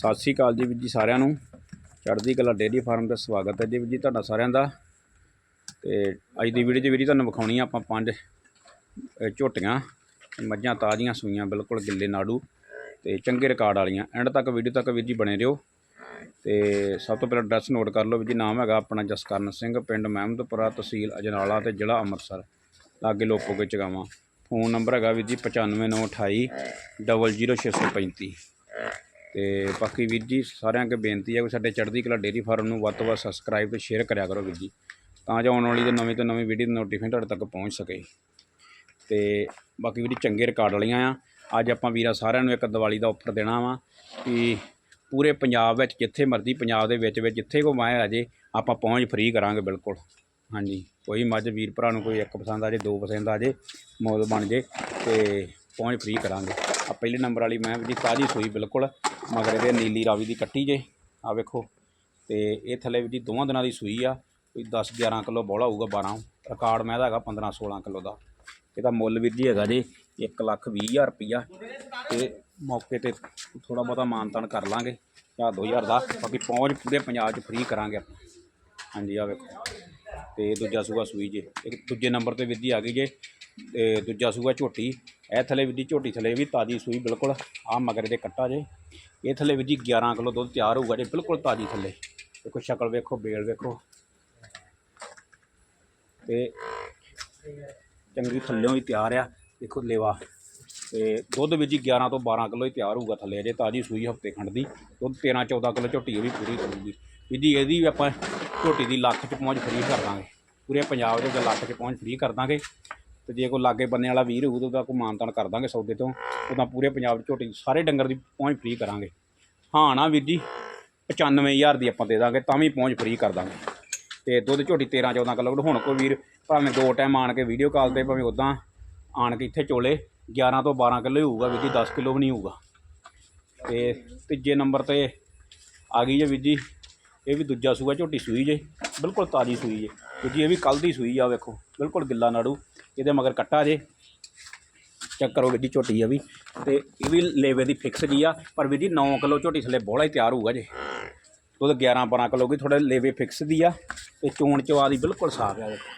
ਸਤਿ ਸ਼੍ਰੀ ਅਕਾਲ ਜੀ ਵੀਰ ਜੀ ਸਾਰਿਆਂ ਨੂੰ। ਚੜ੍ਹਦੀ ਕਲਾ ਡੇਅਰੀ ਫਾਰਮ ਦਾ ਸਵਾਗਤ ਹੈ ਜੀ ਵੀਰ ਜੀ ਤੁਹਾਡਾ ਸਾਰਿਆਂ ਦਾ। ਤੇ ਅੱਜ ਦੀ ਵੀਡੀਓ 'ਚ ਵੀਰ ਜੀ ਤੁਹਾਨੂੰ ਵਿਖਾਉਣੀ ਆ ਆਪਾਂ ਪੰਜ ਝੋਟੀਆਂ। ਮੱਝਾਂ ਤਾਜ਼ੀਆਂ ਸੂਈਆਂ ਬਿਲਕੁਲ ਗਿੱਲੇ ਨਾੜੂ ਤੇ ਚੰਗੇ ਰਿਕਾਰਡ ਵਾਲੀਆਂ। ਐਂਡ ਤੱਕ ਵੀਡੀਓ ਤੱਕ ਵੀਰ ਜੀ ਬਣੇ ਰਹੋ। ਤੇ ਸਭ ਤੋਂ ਪਹਿਲਾਂ ਐਡਰੈਸ ਨੋਟ ਕਰ ਲਓ ਵੀਰ ਜੀ। ਨਾਮ ਹੈਗਾ ਆਪਣਾ ਜਸਕਰਨ ਸਿੰਘ, ਪਿੰਡ ਮਹਿਮਦਪੁਰਾ ਤਹਿਸੀਲ ਅਜਨਾਲਾ ਤੇ ਜ਼ਿਲ੍ਹਾ ਅੰਮ੍ਰਿਤਸਰ। ਲਾਗੇ ਲੋਪੋਗੇ ਚਗਾਵਾਂ। ਫੋਨ ਨੰਬਰ ਹੈਗਾ ਵੀਰ ਜੀ 95928 00635 ਤੇ ਬਾਕੀ ਵੀਰ ਜੀ ਸਾਰਿਆਂ ਅੱਗੇ ਬੇਨਤੀ ਹੈ ਕਿ ਸਾਡੇ ਚੜ੍ਹਦੀ ਕਲਾ ਡੇਅਰੀ ਫਾਰਮ ਨੂੰ ਵੱਧ ਤੋਂ ਵੱਧ ਸਬਸਕ੍ਰਾਈਬ ਤੇ ਸ਼ੇਅਰ ਕਰਿਆ ਕਰੋ ਵੀਰ ਜੀ, ਤਾਂ ਜੋ ਆਉਣ ਵਾਲੀ ਤੇ ਨਵੀਂ ਤੋਂ ਨਵੀਂ ਵੀਡੀਓ ਦੀ ਨੋਟੀਫਿਕੇਸ਼ਨ ਤੁਹਾਡੇ ਤੱਕ ਪਹੁੰਚ ਸਕੇ। ਤੇ ਬਾਕੀ ਵੀਰ ਜੀ ਚੰਗੇ ਰਿਕਾਰਡ ਵਾਲੀਆਂ ਆ। ਅੱਜ ਆਪਾਂ ਵੀਰਾਂ ਸਾਰਿਆਂ ਨੂੰ ਇੱਕ ਦੀਵਾਲੀ ਦਾ ਆਫਰ ਦੇਣਾ ਵਾ ਕਿ ਪੂਰੇ ਪੰਜਾਬ ਵਿੱਚ ਜਿੱਥੇ ਮਰਜ਼ੀ ਪੰਜਾਬ ਦੇ ਵਿੱਚ ਵਿੱਚ ਜਿੱਥੇ ਕੋ ਮਾਇਆ ਆ ਜੇ ਆਪਾਂ ਪਹੁੰਚ ਫ੍ਰੀ ਕਰਾਂਗੇ ਬਿਲਕੁਲ। ਹਾਂਜੀ, ਕੋਈ ਮੱਝ ਵੀਰ ਭਰਾ ਨੂੰ ਕੋਈ ਇੱਕ ਪਸੰਦ ਆ ਜੇ, ਦੋ ਪਸੰਦ ਆ ਜੇ ਮੌਲ ਬਣ ਜੇ ਤੇ ਪਹੁੰਚ ਫ੍ਰੀ ਕਰਾਂਗੇ। ਆ ਪਹਿਲੇ ਨੰਬਰ ਵਾਲੀ ਮੈਂ ਜੀ ਤਾਜ਼ੀ ਸੂਈ ਬਿਲਕੁਲ। ਮਗਰ ਇਹਦੇ ਨੀਲੀ ਰਾਵੀ ਦੀ ਕੱਟੀ ਜੇ ਆ ਵੇਖੋ। ਤੇ ਇਹ ਥੱਲੇ ਵੀ ਜੀ ਦੋਵਾਂ ਦਿਨਾਂ ਦੀ ਸੂਈ ਆ, ਕੋਈ 10 11 ਕਿਲੋ ਬੋਲਾ ਹੋਊਗਾ 12 ਰਿਕਾਰਡ ਮੈਂ ਦਾ ਹੈਗਾ 15 16 ਕਿਲੋ ਦਾ। ਇਹਦਾ ਮੁੱਲ ਵੀਰ ਜੀ ਹੈਗਾ ਜੀ 1 ਲੱਖ 20 ਹਜ਼ਾਰ ਰੁਪਈਆ। ਤੇ ਮੌਕੇ ਤੇ ਥੋੜਾ ਬਹੁਤਾ ਮਾਨਤਾਨ ਕਰ ਲਾਂਗੇ, ਜਾਂ 2000 ਦਾ ਬਾਕੀ ਪਹੁੰਚ ਪੂਰੇ ਪੰਜਾਬ 'ਚ ਫ੍ਰੀ ਕਰਾਂਗੇ ਆਪਾਂ। ਹਾਂਜੀ ਆ ਵੇਖੋ। ਤੇ ਦੂਜਾ ਸੂਆ ਸੂਈ ਜੇ। ਇੱਕ ਦੂਜੇ ਨੰਬਰ ਤੇ ਵੀਰ ਜੀ ਆ ਗਈ ਜੇ। ਤੇ ਦੂਜਾ ਸੂਆ ਝੋਟੀ। ਇਹ ਥੱਲੇ ਵੀਰ ਜੀ ਝੋਟੀ ਥੱਲੇ ਵੀ ਤਾਜ਼ੀ ਸੂਈ ਬਿਲਕੁਲ। ਆ ਮਗਰ ਦੇ ਕੱਟਾ ਜੇ। ਇਹ ਥੱਲੇ ਵੀਰ ਜੀ 11 ਕਿਲੋ ਦੁੱਧ ਤਿਆਰ ਹੋਊਗਾ ਜੇ, ਬਿਲਕੁਲ ਤਾਜ਼ੀ ਥੱਲੇ। ਦੇਖੋ ਸ਼ਕਲ ਵੇਖੋ, ਬੇਲ ਵੇਖੋ। ਤੇ ਚੰਗੀ ਥੱਲਿਓਂ ਹੀ ਤਿਆਰ ਆ। ਦੇਖੋ ਲੇਵਾ। ਤੇ ਦੁੱਧ ਵਿੱਚ ਹੀ 11 ਤੋਂ 12 ਕਿਲੋ ਹੀ ਤਿਆਰ ਹੋਊਗਾ ਥੱਲੇ ਅਜੇ, ਤਾਜ਼ੀ ਸੂਈ ਹਫ਼ਤੇ ਖੰਡ ਦੀ। ਦੁੱਧ 13 14 ਕਿਲੋ ਝੋਟੀ ਇਹ ਵੀ ਪੂਰੀ ਕਰੂਗੀ ਇਹਦੀ ਇਹਦੀ ਵੀ ਆਪਾਂ ਝੋਟੀ ਦੀ ਲੱਖ 'ਚ ਪਹੁੰਚ ਫਰੀ ਕਰ ਦਾਂਗੇ। ਪੂਰੇ ਪੰਜਾਬ ਦੇ ਵਿੱਚ ਲੱਖ 'ਚ ਪਹੁੰਚ ਫਰੀ ਕਰ ਦਾਂਗੇ। ਤੇ ਜੇ ਕੋਈ ਲਾਗੇ ਬੰਨੇ ਵਾਲਾ ਵੀਰ ਹੋਊ ਤਾਂ ਉਹਦਾ ਕੋਈ ਮਾਨਤਾਨ ਕਰ ਦਾਂਗੇ ਸੌਦੇ ਤੋਂ ਉਦਾਂ ਪੂਰੇ ਪੰਜਾਬ 'ਚ ਝੋਟੀ ਸਾਰੇ ਡੰਗਰ ਦੀ ਪਹੁੰਚ ਫ੍ਰੀ ਕਰਾਂਗੇ। ਹਾਂ ਨਾ ਵੀਰ ਜੀ 95000 ਦੀ ਆਪਾਂ ਦੇ ਦਾਂਗੇ, ਤਾਂ ਵੀ ਪਹੁੰਚ ਫ੍ਰੀ ਕਰ ਦਾਂਗੇ। ਤੇ ਦੁੱਧ ਝੋਟੀ 13 14 ਕਿਲੋ ਹੁਣ ਕੋਈ ਵੀਰ ਭਾਵੇਂ ਦੋ ਟਾਈਮ ਆਣ ਕੇ ਵੀਡੀਓ ਕਾਲ ਤੇ ਭਾਵੇਂ ਉਦਾਂ ਆਣ ਕੇ ਇੱਥੇ ਚੋਲੇ 11 ਤੋਂ 12 ਕਿਲੋ ਹੀ ਹੋਊਗਾ ਵੀਰ ਜੀ 10 ਕਿਲੋ ਵੀ ਨਹੀਂ ਹੋਊਗਾ। ਤੇ ਤੀਜੇ ਨੰਬਰ ਤੇ ਆ ਗਈ ਜੇ ਵੀਰ ਜੀ ਇਹ ਵੀ ਦੂਜਾ ਸੂਆ, ਝੋਟੀ ਸੂਈ ਜੇ। ਬਿਲਕੁਲ ਤਾਜ਼ੀ ਸੂਈ ਜੇ। ਵੀਰ ਇਹ ਵੀ ਕੱਲ ਦੀ ਸੂਈ ਆ, ਵੇਖੋ। ਬਿਲਕੁਲ ਗਿੱਲਾ ਨਾੜੂ। ਇਹਦੇ ਮਗਰ ਕੱਟਾ ਜੇ। ਚੈੱਕ ਕਰੋ ਵੀਰ ਝੋਟੀ ਆ ਵੀ। ਤੇ ਇਹ ਵੀ ਲੇਵੇ ਦੀ ਫਿਕਸ ਜੀ ਆ। ਪਰ ਵੀਰ ਜੀ 9 ਕਿਲੋ ਝੋਟੀ ਥੱਲੇ ਬੋਲਾ ਹੀ ਤਿਆਰ ਹੋਊਗਾ ਜੇ। ਉਹਦਾ 11 12 ਕਿਲੋ ਕੀ ਥੋੜਾ ਲੇਵੇ ਫਿਕਸ ਦੀ ਆ। ਤੇ ਚੋਣ ਚਵਾ ਦੀ ਬਿਲਕੁਲ ਸਾਫ਼ ਆ, ਵੇਖੋ।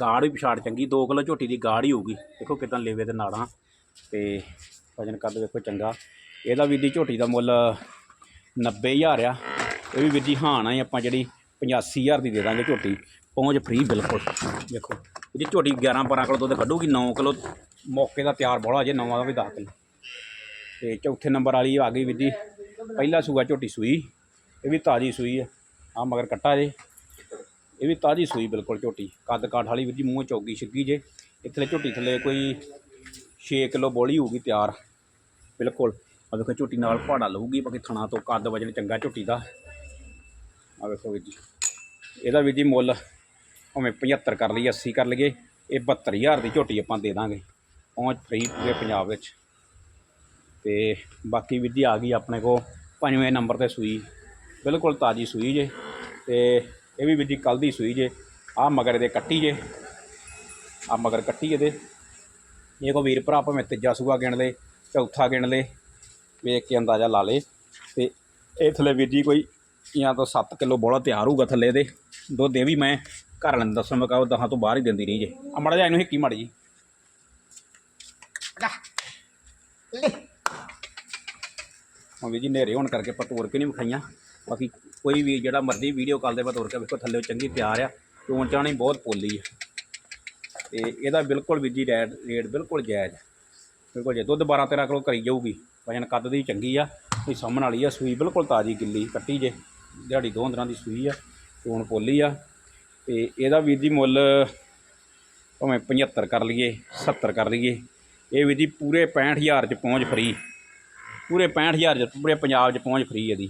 ਗਾੜ ਵੀ ਪਛਾੜ ਚੰਗੀ। 2 ਕਿਲੋ ਝੋਟੀ ਦੀ ਗਾੜ ਹੀ ਹੋਊਗੀ। ਦੇਖੋ ਕਿਦਾਂ ਲੇਵੇ ਤੇ ਨਾੜਾਂ। ਤੇ ਵਜਨ ਕੱਦ ਵੇਖੋ ਚੰਗਾ। ਇਹਦਾ ਵੀ ਦੀ ਝੋਟੀ ਦਾ ਮੁੱਲ 90000 ਆ। ਇਹ ਵੀ ਵੀਰ ਜੀ ਹਾਂ ਨਾ ਹੀ ਆਪਾਂ ਜਿਹੜੀ 85000 ਦੀ ਦੇ ਦਾਂਗੇ ਝੋਟੀ। ਪਹੁੰਚ ਫ੍ਰੀ ਬਿਲਕੁਲ। ਦੇਖੋ ਜੀ ਝੋਟੀ 11 12 ਕਿਲੋ ਦੁੱਧ ਕੱਢੂਗੀ 9 ਕਿਲੋ ਮੌਕੇ ਦਾ ਤਿਆਰ ਬੋਲਾ ਜੇ, ਨਵਾਂ ਦਾ ਵੀ 10 ਕਿਲੋ। ਤੇ ਚੌਥੇ ਨੰਬਰ ਵਾਲੀ ਆ ਗਈ ਵੀਰ ਜੀ। ਪਹਿਲਾ ਸੂਆ ਝੋਟੀ ਸੂਈ, ਇਹ ਵੀ ਤਾਜ਼ੀ ਸੂਈ ਆ। ਆ ਮਗਰ ਕੱਟਾ ਜੇ। ਇਹ ਵੀ ਤਾਜ਼ੀ ਸੂਈ ਬਿਲਕੁਲ ਝੋਟੀ। ਕੱਦ ਕਾਠ ਵਾਲੀ ਵੀਰ ਜੀ ਮੂੰਹ ਚੌਗੀ ਛਿੱਗੀ ਜੇ। ਇੱਥੇ ਝੋਟੀ ਥੱਲੇ ਕੋਈ 6 ਕਿਲੋ ਬੋਲੀ ਹੋਊਗੀ ਤਿਆਰ। ਬਿਲਕੁਲ। ਆ ਵੇਖੋ ਝੋਟੀ ਨਾਲ ਪਹਾੜਾ ਲਊਗੀ ਬਾਕੀ ਥਣਾ ਤੋਂ ਕੱਦ ਵਜਨ ਚੰਗਾ ਝੋਟੀ ਦਾ। ਆ ਵੇਖੋ ਵੀਰ ਜੀ, ਇਹਦਾ ਵੀਰ ਜੀ ਮੁੱਲ ਭਾਵੇਂ 75 ਕਰ ਲਈਏ 80 ਕਰ ਲਈਏ, ਇਹ 72000 ਦੀ ਝੋਟੀ ਆਪਾਂ ਦੇ ਦਾਂਗੇ, ਪਹੁੰਚ ਫਰੀ ਪੂਰੇ ਪੰਜਾਬ ਵਿੱਚ। ਤੇ ਬਾਕੀ ਵੀਰ ਜੀ ਆ ਗਈ ਆਪਣੇ ਕੋ ਪੰਜਵੇਂ ਨੰਬਰ ਤੇ ਸੂਈ, ਬਿਲਕੁਲ ਤਾਜ਼ੀ ਸੂਈ ਜੇ, ਤੇ ਇਹ ਵੀ ਵੀਰ ਜੀ ਕੱਲ ਦੀ ਸੂਈ ਜੇ ਆ ਮਗਰ ਇਹਦੇ ਕੱਟੀ ਜੇ ਆ ਮਗਰ ਕੱਟੀ ਇਹਦੇ। ਇਹ ਕੋ ਵੀਰ ਭਰਾ ਭਾਵੇਂ ਤੀਜਾ ਸੂਆ ਗਿਣ ਲੇ, ਚੌਥਾ ਗਿਣ ਲੇ ਵੇਖ ਕੇ ਅੰਦਾਜ਼ਾ ਲਾ ਲੇ ਤੇ ਇਹ ਥੱਲੇ ਵੀਰ ਜੀ ਕੋਈ ਜਾਂ ਤਾਂ 7 ਕਿਲੋ ਬੋਲਾ ਤਿਆਰ ਹੋਊਗਾ ਥੱਲੇ ਦੇ। ਦੁੱਧ ਇਹ ਵੀ ਮੈਂ ਘਰ ਵਾਲਿਆਂ ਨੂੰ ਦੱਸਣ ਮੈਂ ਕਹਾਂ ਦਹਾਂ ਤੋਂ ਬਾਹਰ ਹੀ ਦਿੰਦੀ ਰਹੀ ਜੇ। ਆ ਮੜਾ ਜਾ ਇਹਨੂੰ ਹਿੱਕੀ ਮੜ ਜੀ। ਹੁਣ ਵੀ ਜੀ ਨੇਰੇ ਹੋਣ ਕਰਕੇ ਆਪਾਂ ਤੋੜ ਕੇ ਨਹੀਂ ਵਿਖਾਈਆਂ। ਬਾਕੀ ਕੋਈ ਵੀ ਜਿਹੜਾ ਮਰਜ਼ੀ ਵੀਡੀਓ ਕਾਲ ਦੇ ਆਪਾਂ ਤੋੜ ਕੇ ਵੇਖੋ ਥੱਲੇ ਚੰਗੀ ਤਿਆਰ ਆ। ਚੋਣ ਚਾਣੀ ਬਹੁਤ ਪੋਲੀ ਆ। ਤੇ ਇਹਦਾ ਬਿਲਕੁਲ ਵੀ ਜੀ ਰੇਟ ਬਿਲਕੁਲ ਜਾਇਜ਼ ਆ। ਬਿਲਕੁਲ ਜੇ ਦੁੱਧ 12 13 ਕਿਲੋ ਕਰੀ ਜਾਊਗੀ। ਵਜਨ ਕੱਦ ਦੀ ਚੰਗੀ ਆ, ਕੋਈ ਸਾਹਮਣ ਵਾਲੀ ਆ, ਸੂਈ ਬਿਲਕੁਲ ਤਾਜ਼ੀ ਗਿੱਲੀ ਕੱਟੀ ਜੇ, ਦਿਹਾੜੀ ਦੋ ਦਿਨਾਂ ਦੀ ਸੂਈ ਆ, ਚੋਣ ਪੋਲੀ ਆ, ਤੇ ਇਹਦਾ ਵੀਰ ਜੀ ਮੁੱਲ ਭਾਵੇਂ 75 ਕਰ ਲਈਏ 70 ਕਰ ਲਈਏ, ਇਹ ਵੀਰ ਜੀ ਪੂਰੇ 65000 ਚ ਪਹੁੰਚ ਫਰੀ ਪੂਰੇ 65000 ਚ, ਪੂਰੇ ਪੰਜਾਬ 'ਚ ਪਹੁੰਚ ਫਰੀ ਇਹਦੀ।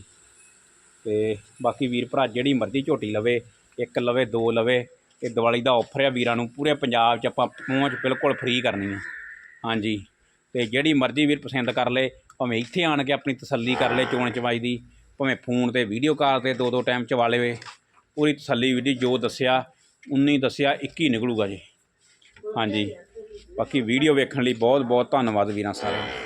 ਤੇ ਬਾਕੀ ਵੀਰ ਭਰਾ ਜਿਹੜੀ ਮਰਜ਼ੀ ਝੋਟੀ ਲਵੇ, ਇੱਕ ਲਵੇ, ਦੋ ਲਵੇ, ਇਹ ਦੀਵਾਲੀ ਦਾ ਆਫਰ ਆ ਵੀਰਾਂ ਨੂੰ, ਪੂਰੇ ਪੰਜਾਬ 'ਚ ਆਪਾਂ ਪਹੁੰਚ ਬਿਲਕੁਲ ਫ੍ਰੀ ਕਰਨੀ ਆ। ਹਾਂਜੀ, ਤੇ ਜਿਹੜੀ ਮਰਜ਼ੀ ਵੀਰ ਪਸੰਦ ਕਰ ਲੇ ਭਾਵੇਂ ਇੱਥੇ ਆਣ ਕੇ ਆਪਣੀ ਤਸੱਲੀ ਕਰ ਲੇ ਚੋਣ ਚਵਾਈ ਦੀ, ਭਾਵੇਂ ਫੋਨ ਤੇ ਵੀਡੀਓ ਕਾਲ ਤੇ ਦੋ ਦੋ ਟਾਈਮ ਚਵਾ ਲਵੇ, ਪੂਰੀ ਤਸੱਲੀ ਵੀਡੀ ਜੋ ਦੱਸਿਆ 19 ਦੱਸਿਆ 21 ਨਿਕਲੂਗਾ ਜੀ। ਹਾਂਜੀ। ਬਾਕੀ ਵੀਡੀਓ ਵੇਖਣ ਲਈ ਬਹੁਤ ਬਹੁਤ ਧੰਨਵਾਦ ਵੀਰਾਂ ਸਾਰਿਆਂ ਦਾ।